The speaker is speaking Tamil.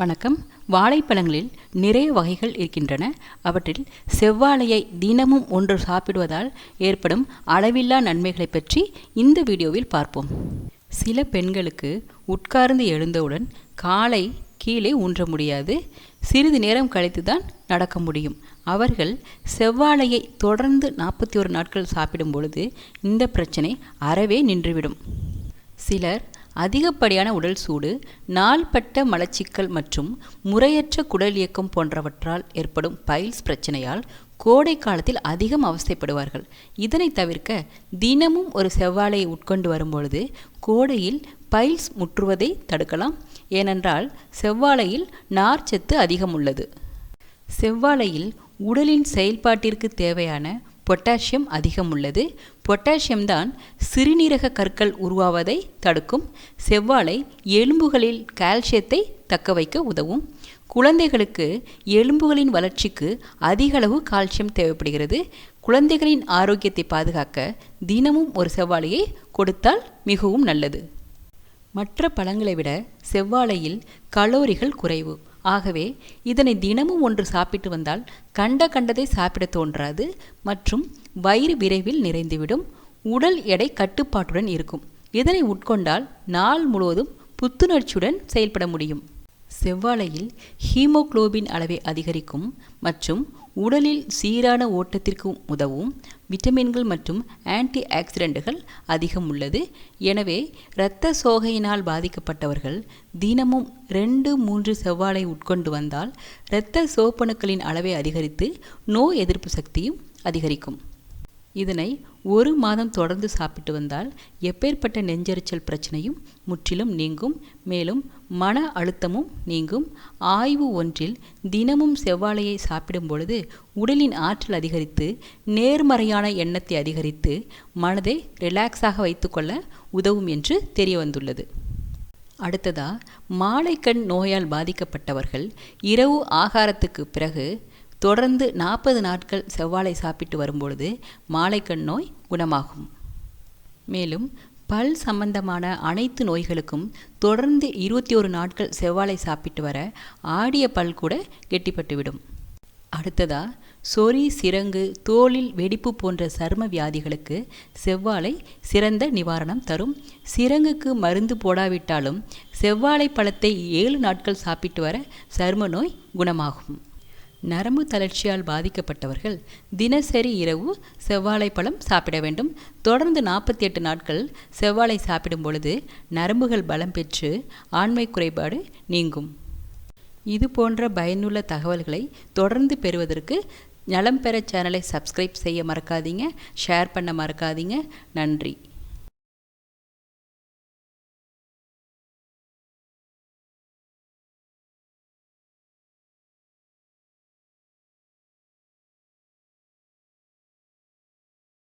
வணக்கம். வாழைப்பழங்களில் நிறைய வகைகள் இருக்கின்றன. அவற்றில் செவ்வாழையை தினமும் ஒன்று சாப்பிடுவதால் ஏற்படும் அளவில்லா நன்மைகளை பற்றி இந்த வீடியோவில் பார்ப்போம். சில பெண்களுக்கு உட்கார்ந்து எழுந்தவுடன் காலை கீழே ஊன்ற முடியாது. சிறிது நேரம் கழித்து தான் நடக்க முடியும். அவர்கள் செவ்வாழையை தொடர்ந்து நாற்பத்தி ஒரு நாட்கள் சாப்பிடும் பொழுது இந்த பிரச்சனை அறவே நின்றுவிடும். சிலர் அதிகப்படியான உடல் சூடு நாள்பட்ட மலச்சிக்கல் மற்றும் முறையற்ற குடல் இயக்கம் போன்றவற்றால் ஏற்படும் பைல்ஸ் பிரச்சனையால் கோடை காலத்தில் அதிகம் அவஸ்தைப்படுவார்கள். இதனை தவிர்க்க தினமும் ஒரு செவ்வாழையை உட்கொண்டு வரும்பொழுது கோடையில் பைல்ஸ் முற்றுவதை தடுக்கலாம். ஏனென்றால் செவ்வாழையில் நார்ச்சத்து அதிகம் உள்ளது செவ்வாழையில் உடலின் செயல்பாட்டிற்கு தேவையான பொட்டாசியம் அதிகம் உள்ளது. பொட்டாசியம் தான் சிறுநீரக கற்கள் உருவாவதை தடுக்கும். செவ்வாழை எலும்புகளில் கால்சியத்தை தக்க வைக்க உதவும். குழந்தைகளுக்கு எலும்புகளின் வளர்ச்சிக்கு அதிகளவு கால்சியம் தேவைப்படுகிறது. குழந்தைகளின் ஆரோக்கியத்தை பாதுகாக்க தினமும் ஒரு செவ்வாழையை கொடுத்தால் மிகவும் நல்லது. மற்ற பழங்களை விட செவ்வாழையில் கலோரிகள் குறைவு. ஆகவே இதனை தினமும் ஒன்று சாப்பிட்டு வந்தால் கண்ட கண்டதை சாப்பிட தோன்றாது மற்றும் வயிறு விரைவில் நிறைந்துவிடும். உடல் எடை கட்டுப்பாட்டுடன் இருக்கும். இதனை உட்கொண்டால் நாள் முழுவதும் புத்துணர்ச்சியுடன் செயல்பட முடியும். செவ்வாழையில் ஹீமோகுளோபின் அளவை அதிகரிக்கும் மற்றும் உடலில் சீரான ஓட்டத்திற்கு உதவும் விட்டமின்கள் மற்றும் ஆன்டி ஆக்சிடென்ட்கள் அதிகம் உள்ளது. எனவே இரத்த சோகையினால் பாதிக்கப்பட்டவர்கள் தினமும் ரெண்டு மூன்று செவ்வாழை உட்கொண்டு வந்தால் இரத்த சோப்பணுக்களின் அளவை அதிகரித்து நோய் எதிர்ப்பு சக்தியும் அதிகரிக்கும். இதனை ஒரு மாதம் தொடர்ந்து சாப்பிட்டு வந்தால் எப்பேற்பட்ட நெஞ்செரிச்சல் பிரச்சனையும் முற்றிலும் நீங்கும். மேலும் மன அழுத்தமும் நீங்கும். ஆய்வு ஒன்றில் தினமும் செவ்வாழையை சாப்பிடும் பொழுது உடலின் ஆற்றல் அதிகரித்து நேர்மறையான எண்ணத்தை அதிகரித்து மனதை ரிலாக்ஸாக வைத்துக்கொள்ள உதவும் என்று தெரிய வந்துள்ளது அடுத்ததா மாலைக்கண் நோயால் பாதிக்கப்பட்டவர்கள் இரவு ஆகாரத்துக்கு பிறகு தொடர்ந்து நாற்பது நாட்கள் செவ்வாழை சாப்பிட்டு வரும்பொழுது மாலைக்கண் நோய் குணமாகும். மேலும் பல் சம்பந்தமான அனைத்து நோய்களுக்கும் தொடர்ந்து இருபத்தி ஒரு நாட்கள் செவ்வாழை சாப்பிட்டு வர ஆடிய பல் கூட கெட்டிப்பட்டுவிடும். அடுத்ததா சொறி சிரங்கு தோலில் வெடிப்பு போன்ற சரும வியாதிகளுக்கு செவ்வாழை சிறந்த நிவாரணம் தரும். சிரங்குக்கு மருந்து போடாவிட்டாலும் செவ்வாழை பழத்தை ஏழு நாட்கள் சாப்பிட்டு வர சரும நோய் குணமாகும். நரம்பு தளர்ச்சியால் பாதிக்கப்பட்டவர்கள் தினசரி இரவு செவ்வாழை பழம் சாப்பிட வேண்டும். தொடர்ந்து நாற்பத்தி எட்டு நாட்கள் செவ்வாழை சாப்பிடும் பொழுது நரம்புகள் பலம் பெற்று ஆண்மை குறைபாடு நீங்கும். இது போன்ற பயனுள்ள தகவல்களை தொடர்ந்து பெறுவதற்கு நலம் பெற சேனலை சப்ஸ்கிரைப் செய்ய மறக்காதீங்க. ஷேர் பண்ண மறக்காதீங்க. நன்றி.